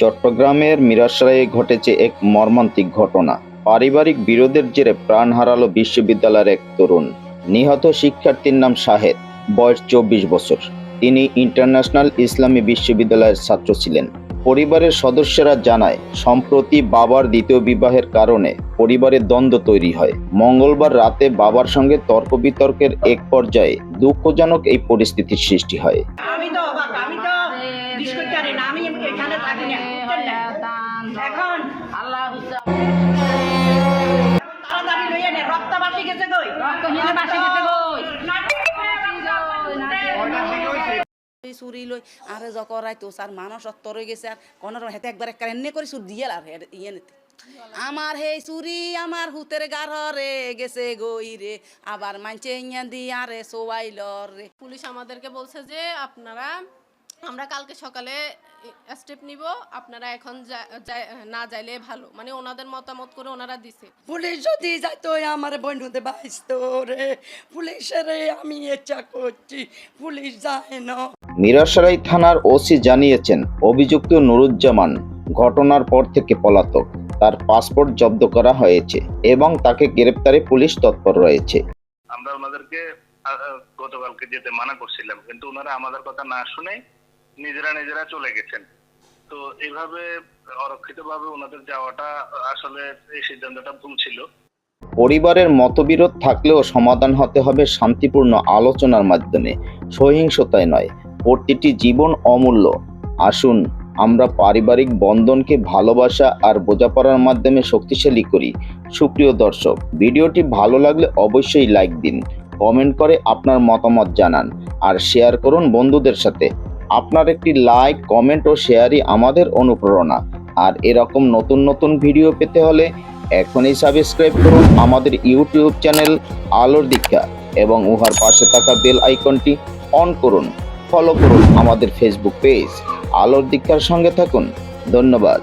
চট্টগ্রামের মিরাসরায়ে ঘটেছে এক মর্মান্তিক ঘটনা। পারিবারিক বিরোধের জেরে প্রাণ হারালো বিশ্ববিদ্যালয়ের এক তরুণ। নিহত শিক্ষার্থীর নাম শাহেদ, বয়স চব্বিশ বছর। তিনি ইন্টারন্যাশনাল ইসলামী বিশ্ববিদ্যালয়ের ছাত্র ছিলেন। পরিবারের সদস্যরা জানায়, সম্প্রতি বাবার দ্বিতীয় বিবাহের কারণে পরিবারে দ্বন্দ্ব তৈরি হয়। মঙ্গলবার রাতে বাবার সঙ্গে তর্ক বিতর্কের এক পর্যায়ে দুঃখজনক এই পরিস্থিতির সৃষ্টি হয় আমি তো অবাক আমি তো বিস্কুট জানি না আমি এখানে? আল্লাহ রক্ত বাসি গেছে কই? বাসি গেছে কই? চুরি আরে জকরাই তো স্যার মানুষ অত্তর গেছে আর কোনের হেতে একবার একটা এনে করে চুর দিয়ে আর ইয়ে নিতে। আমার হেই চুরি আমার হুতের গাড়রে গেছে গই রে আবার মানছে ইয়া দিয়া রে সোয়াইল রে। পুলিশ আমাদেরকে বলছে যে আপনারা আমরা কালকে সকালে স্টেপ নিব। আপনারা এখন না যাইলে ভালো। মানে ওনাদের মতামত করে ওনারা দিছে। পুলিশ যদি যাইতো আমার বন্ধুতে বাইসতো রে। পুলিশের আমি ইচ্ছা করছি। পুলিশ যায় না। মিরাসরাই থানার ওসি জানিয়েছেন অভিযুক্ত নুরুজ্জামান ঘটনার পর থেকে পলাতক। তার পাসপোর্ট জব্দ করা হয়েছে এবং তাকে গ্রেপ্তারে পুলিশ তৎপর রয়েছে। আমরা ওনাদেরকে গতকালকে যেতে মানা করছিলাম কিন্তু ওনারা আমাদের কথা না শুনে নিজেরা নিজেরা চলে গেছেন। তো এইভাবে অরক্ষিতভাবে ওনাদের যাওয়াটা আসলে এই সিদ্ধান্তটা ভুল ছিল। পরিবারের মতবিরোধ থাকলেও সমাধান হতে হবে শান্তিপূর্ণ আলোচনার মাধ্যমে। সহিংসতায় নয়, প্রতিটি জীবন অমূল্য। আসুন, আমরা পারিবারিক বন্ধনকে ভালোবাসা আর বোঝাপড়ার মাধ্যমে শক্তিশালী করি। সুপ্রিয় দর্শক, ভিডিওটি ভালো লাগলে অবশ্যই লাইক দিন, কমেন্ট করে আপনার মতামত জানান, আর শেয়ার করুন বন্ধুদের সাথে। আপনার একটি লাইক কমেন্ট ও শেয়ারই আমাদের অনুপ্রেরণা। আর এরকম নতুন নতুন ভিডিও পেতে হলে এখনই সাবস্ক্রাইব করুন আমাদের ইউটিউব চ্যানেল আলোর দীক্ষা এবং উহার পাশে থাকা বেল আইকনটি অন করুন। ফলো করুন আমাদের ফেসবুক পেজ আলোর দীক্ষার সঙ্গে থাকুন। ধন্যবাদ।